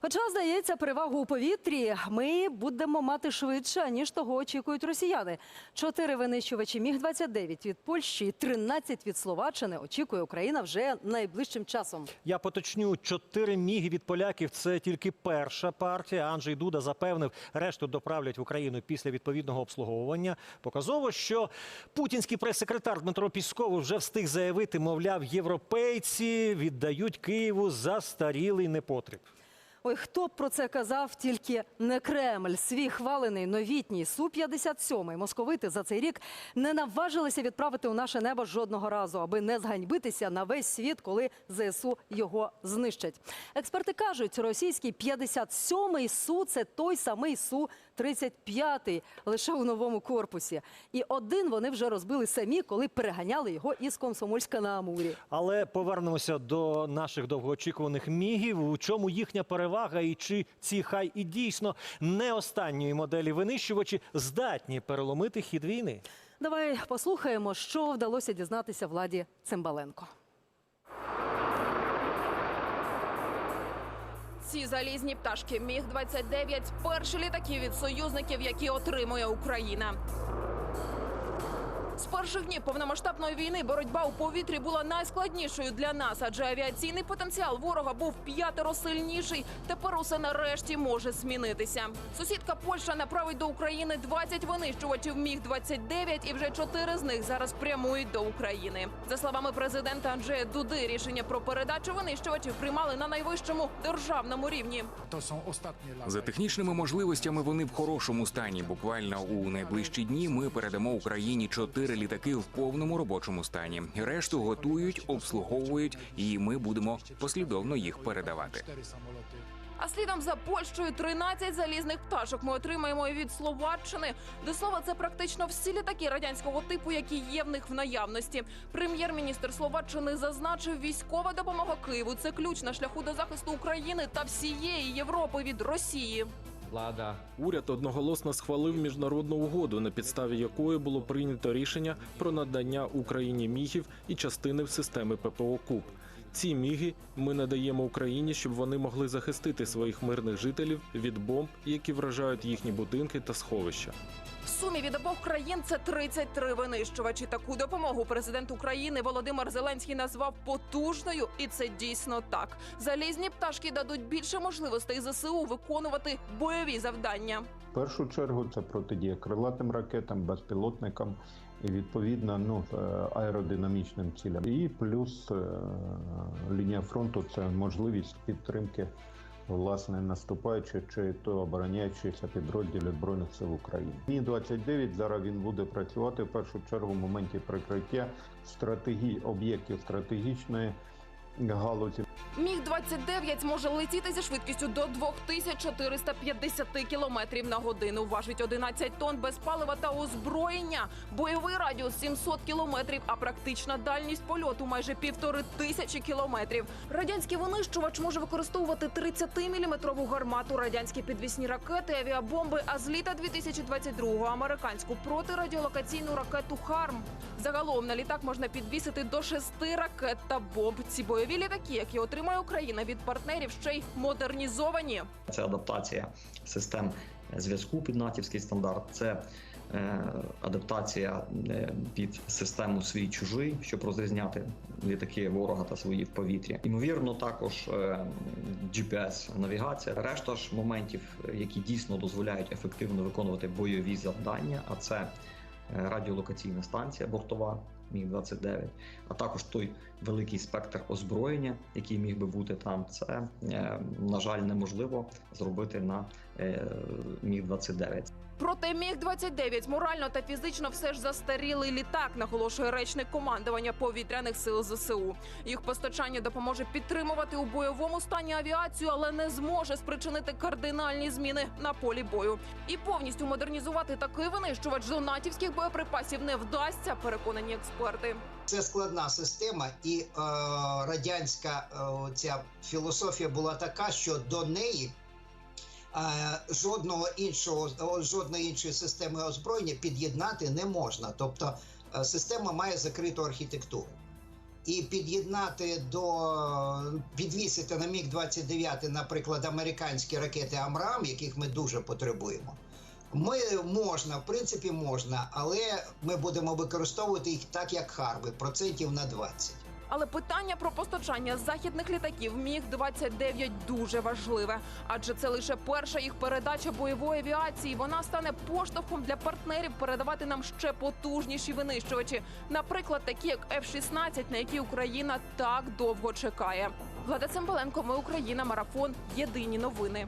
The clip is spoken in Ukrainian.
Хоча, здається, перевагу у повітрі ми будемо мати швидше, ніж того очікують росіяни. Чотири винищувачі Міг-29 від Польщі і 13 від Словаччини очікує Україна вже найближчим часом. Я поточню чотири міги від поляків. Це тільки перша партія. Анджей Дуда запевнив, решту доправлять в Україну після відповідного обслуговування. Показово, що путінський прес-секретар Дмитро Пісков вже встиг заявити, мовляв, європейці віддають Києву застарілий непотріб. Ой, хто б про це казав, тільки не Кремль. Свій хвалений новітній Су-57 московити за цей рік не наважилися відправити у наше небо жодного разу, аби не зганьбитися на весь світ, коли ЗСУ його знищать. Експерти кажуть, російський 57-й Су це той самий Су 35 лише у новому корпусі. І один вони вже розбили самі, коли переганяли його із Комсомольська на Амурі. Але повернемося до наших довгоочікуваних мігів. У чому їхня перевага, і чи ці хай і дійсно не останньої моделі винищувачі здатні переломити хід війни? Давай послухаємо, що вдалося дізнатися владі Цимбаленко. Ці залізні пташки Міг 29 перші літаки від союзників, які отримує Україна. З перших днів повномасштабної війни боротьба у повітрі була найскладнішою для нас, адже авіаційний потенціал ворога був п'ятеро сильніший. Тепер усе нарешті може змінитися. Сусідка Польща направить до України 20 винищувачів Міг 29 і вже чотири з них зараз прямують до України. За словами президента Анджея Дуди, рішення про передачу винищувачів приймали на найвищому державному рівні. За технічними можливостями вони в хорошому стані. Буквально у найближчі дні ми передамо Україні чотири літаки в повному робочому стані. Решту готують, обслуговують, і ми будемо послідовно їх передавати. А слідом за Польщею 13 залізних пташок ми отримаємо від Словаччини. До слова, це практично всі літаки радянського типу, які є в них в наявності. Прем'єр-міністр Словаччини зазначив, військова допомога Києву це ключ на шляху до захисту України та всієї Європи від Росії. Влада уряд одноголосно схвалив міжнародну угоду, на підставі якої було прийнято рішення про надання Україні мігів і частини в системи ППО КУП. Ці міги ми надаємо Україні, щоб вони могли захистити своїх мирних жителів від бомб, які вражають їхні будинки та сховища. В сумі від обох країн це 33 винищувачі. Таку допомогу президент України Володимир Зеленський назвав потужною, і це дійсно так. Залізні пташки дадуть більше можливостей ЗСУ виконувати бойові завдання. В першу чергу це протидія крилатим ракетам, безпілотникам і відповідно ну, е, аеродинамічним цілям. І плюс е, лінія фронту це можливість підтримки власне наступаючи чи то обороняючися підрозділів збройних сил України. Мі 29 зараз він буде працювати в першу чергу в моменті прикриття стратегії об'єктів стратегічної галузі. Міг 29 може летіти зі швидкістю до 2450 кілометрів на годину. Важить 11 тонн без палива та озброєння. Бойовий радіус 700 кілометрів, а практична дальність польоту майже півтори тисячі кілометрів. Радянський винищувач може використовувати 30-мм гармату, радянські підвісні ракети, авіабомби, а з літа 2022-го американську протирадіолокаційну ракету «Харм». Загалом на літак можна підвісити до шести ракет та бомб. Ці бойові літаки, які отримає Україна від партнерів, ще й модернізовані. Це адаптація систем зв'язку під натівський стандарт. Це е, адаптація е, під систему свій чужий, щоб розрізняти літаки ворога та свої в повітрі. Ймовірно, також е, GPS навігація. Решта ж моментів, які дійсно дозволяють ефективно виконувати бойові завдання. А це радіолокаційна станція бортова Міг 29 а також той великий спектр озброєння, який міг би бути там. Це е, на жаль неможливо зробити на е, Міг 29 Проте міг 29 морально та фізично все ж застарілий літак, наголошує речник командування повітряних сил ЗСУ. Їх постачання допоможе підтримувати у бойовому стані авіацію, але не зможе спричинити кардинальні зміни на полі бою. І повністю модернізувати такий винищувач до натівських боєприпасів не вдасться, переконані експерти. Це складна система, і е, радянська е, ця філософія була така, що до неї жодного іншого жодної іншої системи озброєння під'єднати не можна. Тобто е, система має закриту архітектуру. і під'єднати до підвісити на міг 29 наприклад, американські ракети Амрам, яких ми дуже потребуємо. Ми можна, в принципі, можна, але ми будемо використовувати їх так, як Харви, процентів на 20. Але питання про постачання західних літаків Міг 29 дуже важливе, адже це лише перша їх передача бойової авіації. Вона стане поштовхом для партнерів передавати нам ще потужніші винищувачі, наприклад, такі як F-16, на які Україна так довго чекає. Влада Цимбаленко, ми Україна, марафон. Єдині новини.